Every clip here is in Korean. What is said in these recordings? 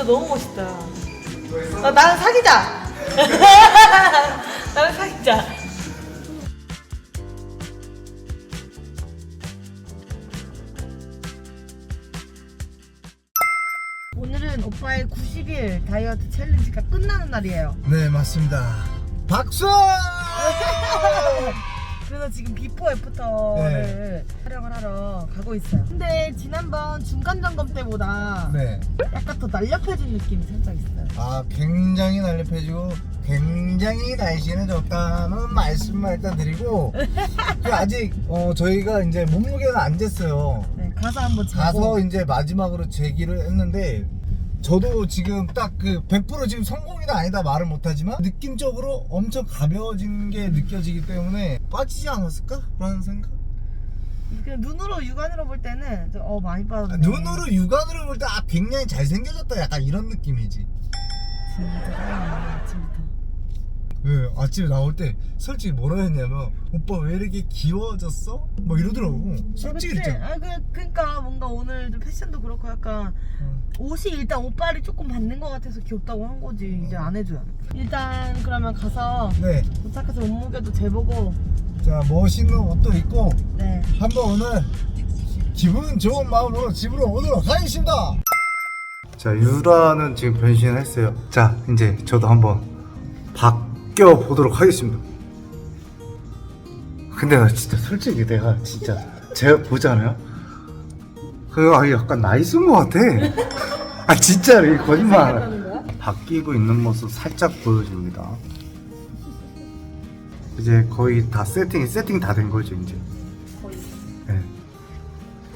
진짜 너무 멋있다. 나, 나랑 사귀자. 나랑 사귀자. 오늘은 오빠의 90일 다이어트 챌린지가 끝나는 날이에요. 네 맞습니다. 박수! 그래서 지금 비포 애프터를 촬영을 하러 가고 있어요. 근데 지난번 중간 점검 때보다 네. 약간 더 날렵해진 느낌이 살짝 있어요. 아 굉장히 날렵해지고 굉장히 날씨는 좋다는 말씀만 일단 드리고 그 아직 어, 저희가 이제 몸무게는 안 쟀어요. 네, 가서 한번 재고. 가서 이제 마지막으로 재기를 했는데 저도 지금 딱 그 100% 지금 성공이다 아니다 말을 못하지만 느낌적으로 엄청 가벼워진 게 느껴지기 때문에 빠지지 않았을까? 라는 생각? 눈으로 육안으로 볼 때는 좀, 어 많이 빠졌네. 아, 눈으로 육안으로 볼 때아 굉장히 잘생겨졌다 약간 이런 느낌이지 짜증나 아침부터. 왜 아침에 나올 때 솔직히 뭐라 했냐면 오빠 왜 이렇게 귀여워졌어? 막 이러더라고 솔직히 그치? 그랬잖아 아, 그, 그니까 뭔가 오늘 좀 패션도 그렇고 약간 옷이 일단 옷빨이 조금 받는 것 같아서 귀엽다고 한 거지 이제 안 해줘요. 일단 그러면 가서 네. 도착해서 몸무게도 재보고 자 멋있는 옷도 입고 네. 한번 오늘 기분 좋은 마음으로 집으로 오도록 하겠습니다 자 유라는 지금 변신을 했어요 자 이제 저도 한번 바 뀌어 보도록 하겠습니다 근데 나 진짜 솔직히 내가 진짜 제가 보잖아요 그 아, 약간 나이 쓴것 같아 아 진짜로 이거 거짓말 안 해. 바뀌고 있는 모습 살짝 보여줍니다. 이제 거의 다 세팅이 세팅 다 된 거죠 이제. 거의. 네.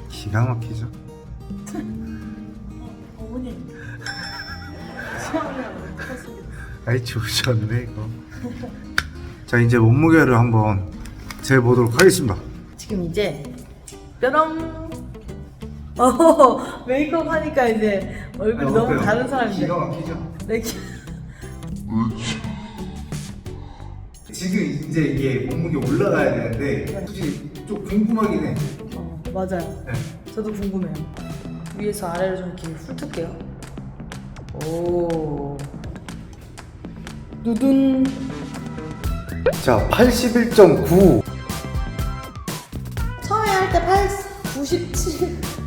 기가 막히죠. 어머님. 시원해요. 컸습니다. 아이 좋으셨네 이거. 자 이제 몸무게를 한번 재보도록 하겠습니다. 지금 이제 뾰롱. 어 메이크업 하니까 이제 얼굴이 너무 다른 사람인데. 기가 막히죠. 네, 기- 지금 이제 이게 몸무게 올라가야 되는데 솔직히 좀 궁금하긴 해. 어, 맞아요. 네. 저도 궁금해요. 위에서 아래로 좀 이렇게 훑을게요. 오. 누둔. 자 81.9. 처음에 할때 8, 97,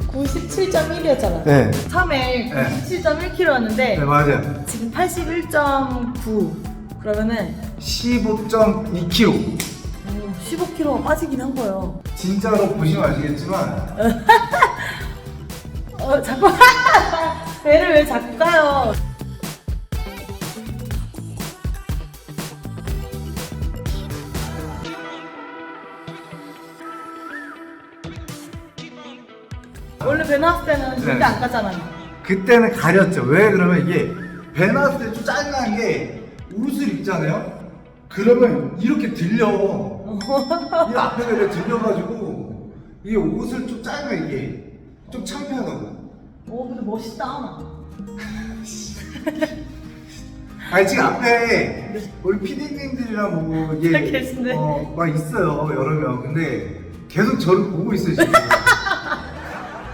97.1이었잖아. 네. 처음에 네. 97.1kg였는데 네 맞아요. 지금 81.9. 그러면은 15.2kg. 15kg가 빠지긴 한 거예요. 진짜로 보시면 아시겠지만 어, 자꾸 배를 왜 자꾸 까요? 원래 배 나왔을 때는 절대 네. 안 까잖아요. 그때는 가렸죠. 왜 그러면 이게 배 나왔을 때좀 짜증나는 게 옷을 입잖아요. 그러면 이렇게 들려. 이 앞에가 이렇게 들려가지고 이게 옷을 좀 짜면 이게 좀 창피하다고. 오 근데 멋있다. 아니 지금 앞에 우리 피디님들이랑 뭐잘 이게 계시네. 어, 막 있어요 여러 명. 근데 계속 저를 보고 있어요 지금.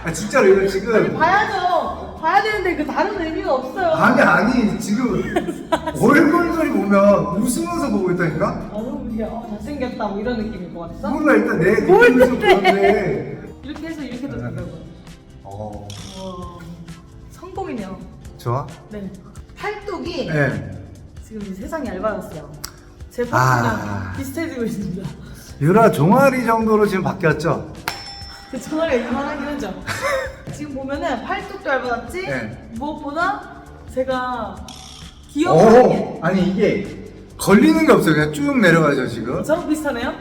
아 진짜로 이거 지금 봐야죠. 봐야 되는데 그 다른 의미가 없어요. 아니 아니 지금 얼굴들이 보면 웃으면서 보고 있다니까. 아, 너무 이게 어, 잘생겼다 뭐 이런 느낌일 것 같았어? 몰라 일단 내 뭘 느낌에서 그래? 보는데. 이렇게 해서 이렇게도 된다고. 어 와 성공이네요. 좋아? 네. 팔뚝이 네. 지금 세상이 얇아졌어요. 제 아. 팔뚝이랑 비슷해지고 있습니다. 유라 종아리 정도로 지금 바뀌었죠? 제 전화가 이만하긴 하죠. 지금 보면은 팔뚝도 얇아졌지? 네. 무엇보다 제가 귀여운 게 오 아니 이게 걸리는 게 없어요 그냥 쭉 내려가죠 지금 저랑 비슷하네요?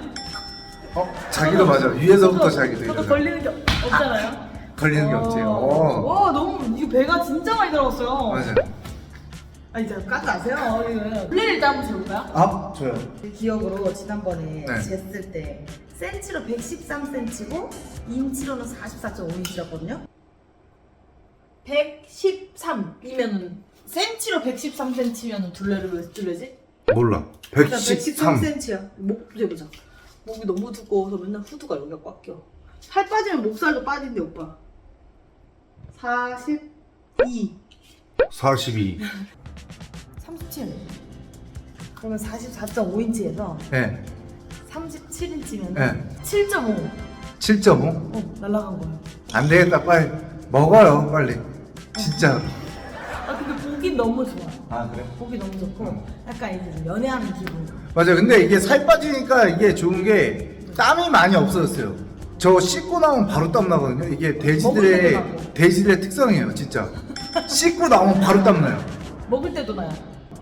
어 자기도 맞아 위에서부터 저도- 자기도 저도 이러죠. 걸리는 게 없잖아요. 걸리는 게 없지 어. 와 너무 이거 배가 진짜 많이 들어갔어요. 맞아 아 이제 까지 아세요? 이거는. 플레이 일단 한번 재볼까요? 아 좋아요 기억으로 지난번에 네. 쟀을 때 센치로 113cm고 인치로는 44.5인치였거든요. 113이면은 센치로 113cm면은 둘레를 왜 둘레지? 몰라 113 113cm야. 목 재보자. 목이 너무 두꺼워서 맨날 후드가 여기가 꽉 껴. 살 빠지면 목살도 빠진대 오빠. 42. 42. 37. 그러면 44.5인치에서 네. 37인치면 네. 7.5. 7.5. 어, 날라간 거예요. 안 되겠다. 빨리 먹어요. 빨리. 진짜. 아 근데 보기 너무 좋아. 아 그래? 보기 너무 좋고 응. 약간 이제 연애하는 기분. 맞아. 근데 이게 살 빠지니까 이게 좋은 게 땀이 많이 없어졌어요. 저 씻고 나면 바로 땀 나거든요. 이게 먹을 때도 돼지들의 나고. 돼지들의 특성이에요, 진짜. 씻고 나면 바로 땀 나요. 먹을 때도 나요.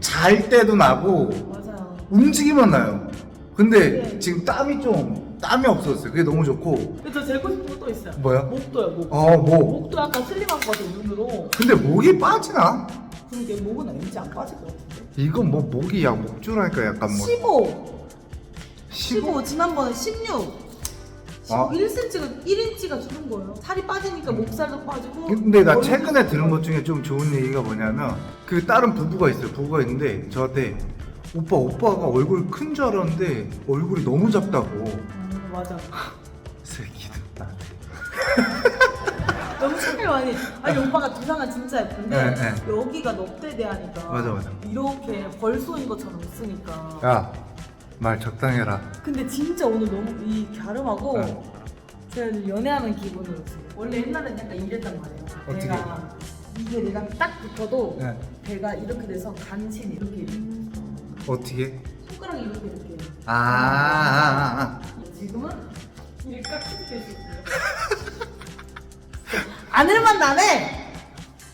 잘 때도 나고 맞아요. 움직이면 나요. 근데 네. 지금 땀이 좀 땀이 없어졌어요. 그게 너무 좋고. 근데 저 재고 싶은 거또 있어요. 뭐야? 목도요, 목. 어, 뭐. 목도 약간 슬림한 거 같아, 눈으로. 근데 목이 빠지나? 그러게 목은 왠지 안 빠질 것 같은데. 이건 뭐 목이 약 목줄하니까 약간 뭐 15. 15? 15. 지난번에 16. 15, 아. 1cm가 1인치가 주는 거예요. 살이 빠지니까 목살도 빠지고. 근데 나 최근에 들은. 것 중에 좀 좋은 얘기가 뭐냐면 그 다른 부부가 있어요. 부부가 있는데 저한테 오빠 오빠가 얼굴 큰 줄 알았는데 얼굴이 너무 작다고. 음, 맞아. 새끼들 나한테. 너무 착해 많이. 아니 오빠가 두상은 진짜 예쁜데 네, 네. 여기가 넙대대하니까. 맞아, 맞아. 이렇게 벌쏘인 것처럼 있으니까. 야, 말 적당히 해라. 근데 진짜 오늘 너무 이 갸름하고 네. 제가 연애하는 기분으로 지금. 원래 옛날엔 약간 이랬단 말이에요. 어떻게? 배가 이게 내가 딱 붙어도 네. 배가 이렇게 돼서 간신히 이렇게 어떻게? 손가락이 이렇게 이렇게. 아, 아, 아, 지금은 이렇게 깍 붙여 있어요. 아늘만 나네.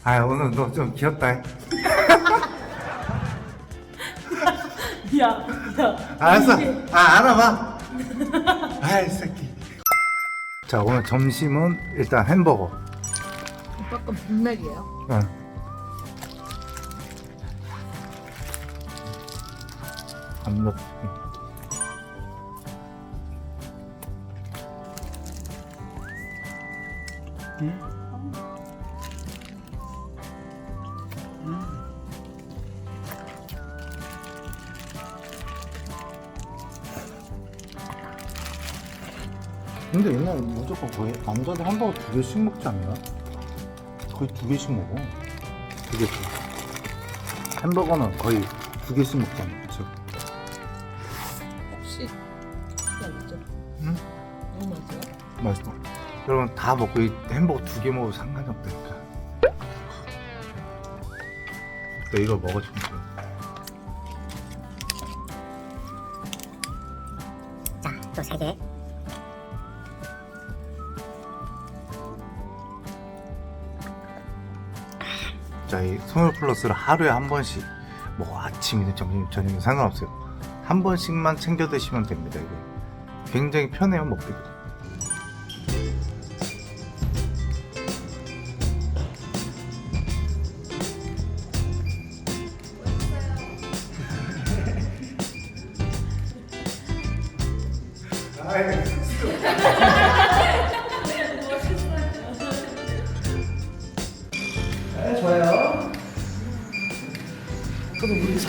아. 아, 오늘 너 좀 귀엽다. 야, 야. 알았어. 아, 알아봐. 아이, 새끼. 자, 오늘 점심은 일단 햄버거. 오빠 건 분맥이에요. 응. 감자 근데 옛날에 무조건 거의 남자들 햄버거 두 개씩 먹지 않나? 거의 두 개씩 먹어. 두 개씩. 햄버거는 거의 두 개씩 먹잖아, 그쵸? 혹시 맛있죠? 응? 너무 맛있어요? 맛있어. 여러분 다 먹고 이 햄버거 두 개 먹어도 상관이 없다니까. 너 이거 먹어 좀. 자, 또 세 개. 자, 이 소멸 플러스를 하루에 한 번씩 뭐 아침이든 점심, 저녁이든 상관없어요. 한 번씩만 챙겨 드시면 됩니다. 이게 굉장히 편해요 먹기도.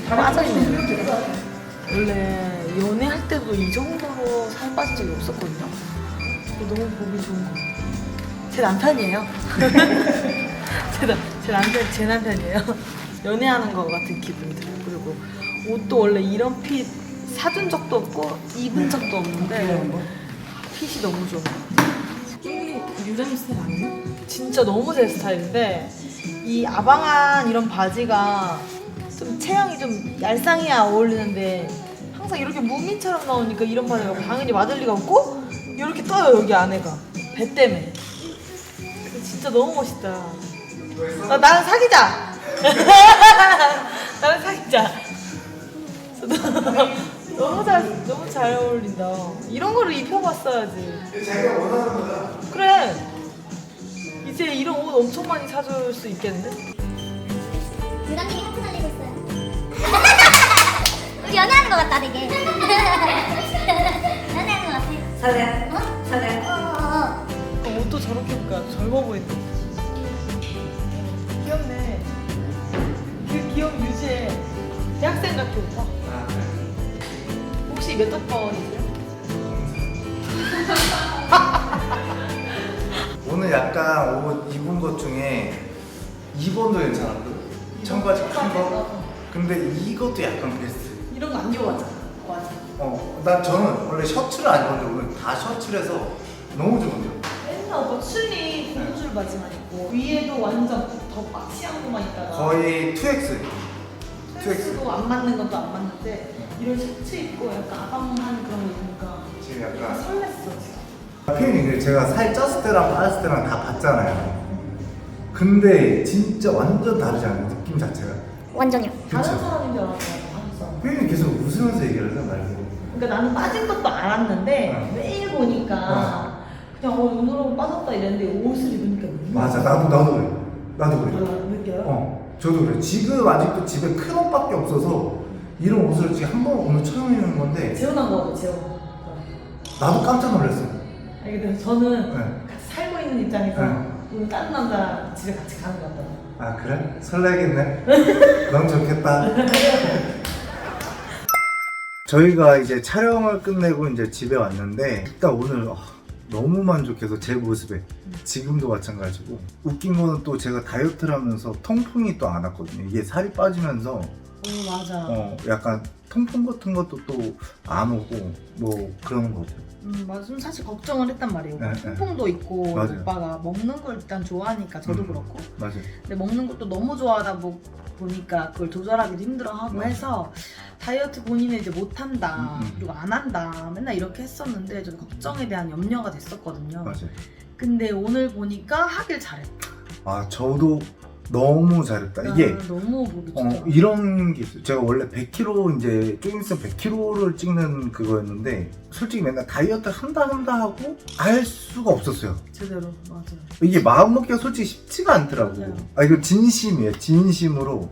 빠져있네요. 원래 연애할 때도 이 정도로 살 빠진 적이 없었거든요. 너무 보기 좋은 거 같아요. 제 남편이에요. 제, 남, 제 남편, 제 남편이에요. 연애하는 거 같은 기분이 들어요. 그리고 옷도 원래 이런 핏 사준 적도 없고 입은 적도 없는데 핏이 너무 좋은 것 같아요. 이게 유정이 스타일 아니에요? 진짜 너무 제 스타일인데 이 아방한 이런 바지가 좀 체형이 좀 얄쌍해야 어울리는데 항상 이렇게 무민처럼 나오니까 이런 바지가 당연히 맞을 리가 없고 이렇게 떠요 여기 안에가. 배 때문에. 진짜 너무 멋있다. 나, 나랑 사귀자. 나랑 사귀자. 너무 잘 너무 잘 어울린다. 이런 거를 입혀봤어야지. 그래. 이제 이런 옷 엄청 많이 사줄 수 있겠는데? 유랑님이 하트 날리고 있어요. 우리 연애하는 것 같다, 되게. 연애하는 것 같아. 설레. 어? 설레. 어, 어, 어. 어, 옷도 저렇게 입으니까 젊어 보인다. 귀엽네. 그 귀여움 유지해. 대학생 같아 오빠. 혹시 몇 학번이세요? 오늘 약간 옷 입은 것 중에 2번도 괜찮았거든? 청바지 큰 거. 근데 이것도 약간 베스트. 이런 거 안 입어봤잖아. 맞아. 어, 난 저는 원래 셔츠를 안 입었는데 오늘 다 셔츠라서 너무 좋은데요. 맨날 오빠 춘이 고무줄 바지만 입고 위에도 완전 더 박시한 것만 입다가 거의 2X. 셔츠도 안 맞는 것도 안 맞는데 이런 셔츠 입고 약간 아방한 그런 거 입으니까 지금 약간 설렜어 지금. 표현이 제가 살 쪘을 때랑 빠졌을 때랑 다 봤잖아요. 근데 진짜 완전 다르지 않아요 느낌 자체가. 완전요. 다른. 사람인 줄 알았어. 사람. 표현이 계속 웃으면서 얘기를 해서 말고. 그러니까 나는 빠진 것도 알았는데 응. 매일 보니까 그냥 어, 오늘은 빠졌다 이랬는데 옷을 입으니까 너무 맞아 나도 나도 그래. 나도 그래. 달라 느껴요? 어 저도 그래. 지금 아직도 집에 큰 옷밖에 없어서 이런 옷을 지금 한 번 오늘 처음 입는 건데 재혼한 거죠 재혼. 나도 깜짝 놀랐어. 아니 근데 저는 네. 같이 살고 있는 입장에서 네. 오늘 다른 남자랑 집에 같이 가는 것 같더라고. 아 그래? 설레겠네. 너무 좋겠다. 저희가 이제 촬영을 끝내고 이제 집에 왔는데 일단 오늘 아, 너무 만족해서 제 모습에 지금도 마찬가지고 웃긴 거는 또 제가 다이어트를 하면서 통풍이 또 안 왔거든요. 이게 살이 빠지면서 오 맞아. 어 약간 통풍 같은 것도 또 안 오고 뭐 그런 거죠. 음 맞아. 좀 사실 걱정을 했단 말이에요. 네, 네. 통풍도 있고 맞아요. 오빠가 먹는 걸 일단 좋아하니까 저도 음. 그렇고 맞아요. 근데 먹는 것도 너무 좋아하다 보, 보니까 그걸 조절하기도 힘들어하고 맞아. 해서 다이어트 본인은 이제 못한다 음, 음. 그리고 안 한다 맨날 이렇게 했었는데 저는 걱정에 대한 염려가 됐었거든요. 맞아요. 근데 오늘 보니까 하길 잘했다. 아 저도 너무 잘했다. 이게 나는 너무 어. 이런 게 있어요. 제가 원래 100kg 이제 조금 있으면 100kg를 찍는 그거였는데 솔직히 맨날 다이어트 한다 한다 하고 알 수가 없었어요. 제대로 맞아요. 이게 마음 먹기가 솔직히 쉽지가 않더라고. 맞아요. 아 이거 진심이에요. 진심으로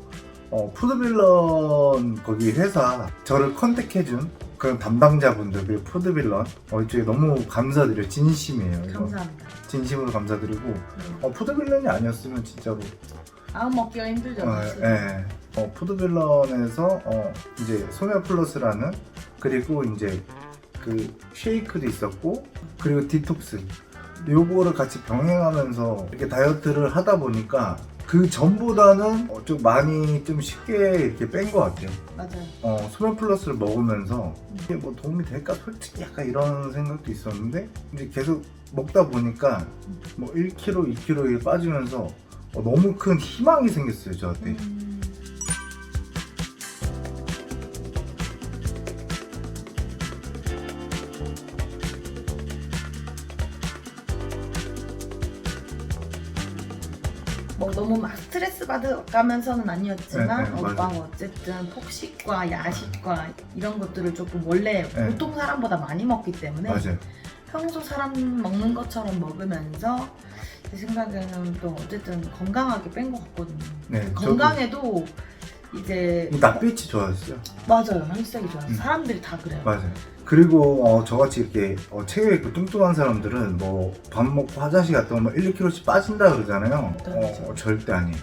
어, 푸드빌런 거기 회사 저를 컨택해준 그런 담당자분들 그리고 푸드빌런 어, 이쪽에 너무 감사드려요. 진심이에요. 이거. 감사합니다. 진심으로 감사드리고 네. 어, 푸드빌런이 아니었으면 진짜로 마음 먹기가 힘들죠. 어, 사실. 예. 어, 푸드빌런에서 어, 이제 소멸 플러스라는 그리고 이제 그 쉐이크도 있었고 그리고 디톡스 요거를 같이 병행하면서 이렇게 다이어트를 하다 보니까 그 전보다는 어, 좀 많이 좀 쉽게 이렇게 뺀 것 같아요. 맞아요. 어, 소멸 플러스를 먹으면서 이게 뭐 도움이 될까 솔직히 약간 이런 생각도 있었는데 이제 계속 먹다 보니까 뭐 1kg, 2kg 빠지면서 어, 너무 큰 희망이 생겼어요 저한테. 음, 너무 막 스트레스 받아가면서는 아니었지만 네, 네, 오빠가 맞아요. 어쨌든 폭식과 야식과 이런 것들을 조금 원래 네. 보통 사람보다 많이 먹기 때문에 맞아요. 평소 사람 먹는 것처럼 먹으면서 제 생각에는 또 어쨌든 건강하게 뺀 것 같거든요. 네, 저도 건강에도 이제 이 낯빛이 좋아졌어요. 맞아요 혈색이 좋아요. 음. 사람들이 다 그래요. 맞아요. 그리고 어, 저같이 이렇게 어, 체격이 있고 뚱뚱한 사람들은 뭐 밥 먹고 화장실 갔다 오면 1, 2kg씩 빠진다 그러잖아요. 맞아요. 어, 절대 아니에요.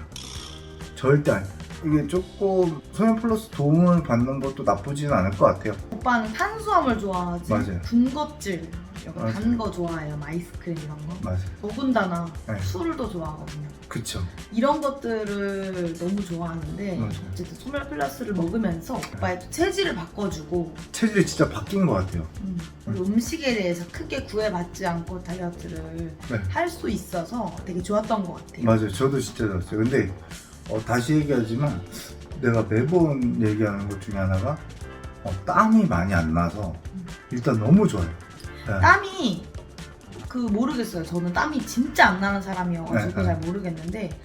절대 아니에요. 이게 조금 소면 플러스 도움을 받는 것도 나쁘지는 않을 것 같아요. 오빠는 탄수화물 좋아하지. 맞아요. 군것질, 약간 맞아요. 단거 좋아해요. 뭐 아이스크림 이런 거. 맞아요. 더군다나 네. 술도 좋아하거든요. 그쵸. 이런 것들을 너무 좋아하는데 맞아요. 어쨌든 소멸 플러스를 먹으면서 오빠의 또 체질을 바꿔주고 체질이 진짜 바뀐 것 같아요. 음, 그리고 음식에 대해서 크게 구애받지 않고 다이어트를 네. 할 수 있어서 되게 좋았던 것 같아요. 맞아요. 저도 진짜 좋았어요. 근데 어, 다시 얘기하지만 내가 매번 얘기하는 것 중에 하나가 어, 땀이 많이 안 나서 일단 너무 좋아요. 네. 땀이 그 모르겠어요. 저는 땀이 진짜 안 나는 사람이어가지고 네, 잘 모르겠는데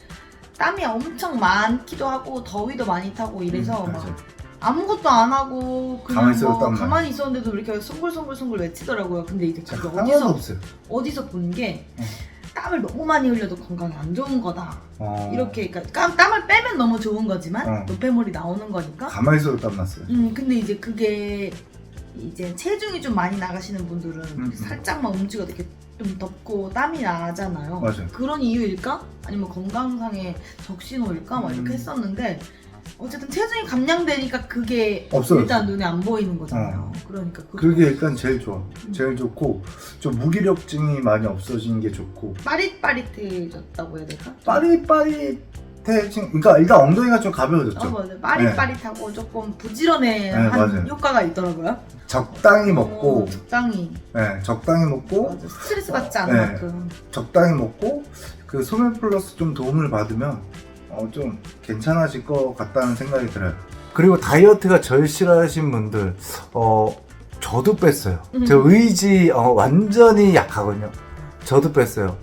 땀이 엄청 많기도 하고 더위도 많이 타고 이래서 음, 막. 아무것도 안 하고 그냥 가만히 뭐. 가만히 있었는데도 이렇게 송글송글송글 외치더라고요. 근데 이게 어디서 없어요. 어디서 본게 어. 땀을 너무 많이 흘려도 건강에 안 좋은 거다. 어, 이렇게 그러니까 땀- 땀을 빼면 너무 좋은 거지만 어. 노폐물이 나오는 거니까. 가만히 있어도 땀 났어요. 음 근데 이제 그게 이제 체중이 좀 많이 나가시는 분들은 음. 살짝만 움직여도 이렇게 좀 덥고 땀이 나잖아요. 맞아요. 그런 이유일까? 아니면 건강상의 적신호일까? 막 이렇게 음. 했었는데 어쨌든 체중이 감량되니까 그게 없어졌어요. 일단 눈에 안 보이는 거잖아요. 그러니까 그 그게 일단 제일 좋아. 제일 좋고 좀 무기력증이 많이 없어진 게 좋고 빠릿빠릿해졌다고 해야 될까? 빠릿빠릿 밑에 친 그러니까 일단 엉덩이가 좀 가벼워졌죠. 어, 맞아요. 빠릿빠릿하고 조금 부지런해 네, 한 맞아요. 효과가 있더라고요. 적당히 먹고, 어, 적당히. 네, 적당히 먹고, 맞아. 스트레스 받지 않은 네. 만큼. 적당히 먹고 그 소면 플러스 좀 도움을 받으면 어, 좀 괜찮아질 것 같다는 생각이 들어요. 그리고 다이어트가 절실하신 분들, 어, 저도 뺐어요. 저 의지 어, 완전히 약하거든요. 저도 뺐어요.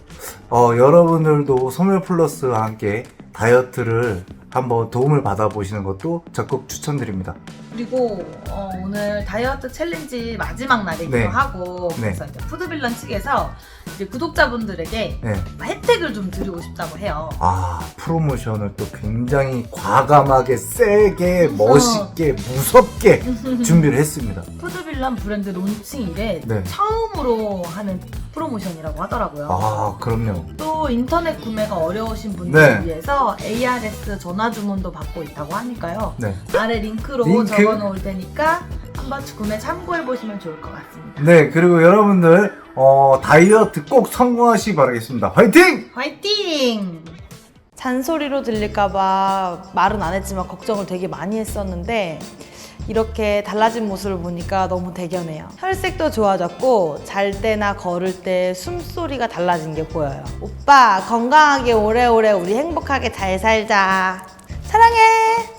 어, 여러분들도 소면 플러스와 함께 다이어트를 한번 도움을 받아보시는 것도 적극 추천드립니다. 그리고 어, 오늘 다이어트 챌린지 마지막 날이기도 네. 하고 네. 그래서 이제 푸드빌런 측에서 이제 구독자분들에게 네. 혜택을 좀 드리고 싶다고 해요. 아, 프로모션을 또 굉장히 과감하게, 세게, 멋있게, 무섭게 준비를 했습니다. 푸드빌런 브랜드 론칭 이래 네. 처음으로 하는 프로모션이라고 하더라고요. 아, 그럼요. 또 인터넷 구매가 어려우신 분들을 네. 위해서 ARS 전화 주문도 받고 있다고 하니까요. 네. 아래 링크로 링크? 적어 놓을 테니까 한번 구매 참고해 보시면 좋을 것 같습니다. 네, 그리고 여러분들, 어, 다이어트 꼭 성공하시기 바라겠습니다. 화이팅! 화이팅! 잔소리로 들릴까봐 말은 안 했지만 걱정을 되게 많이 했었는데 이렇게 달라진 모습을 보니까 너무 대견해요. 혈색도 좋아졌고 잘 때나 걸을 때 숨소리가 달라진 게 보여요. 오빠 건강하게 오래오래 우리 행복하게 잘 살자. 사랑해!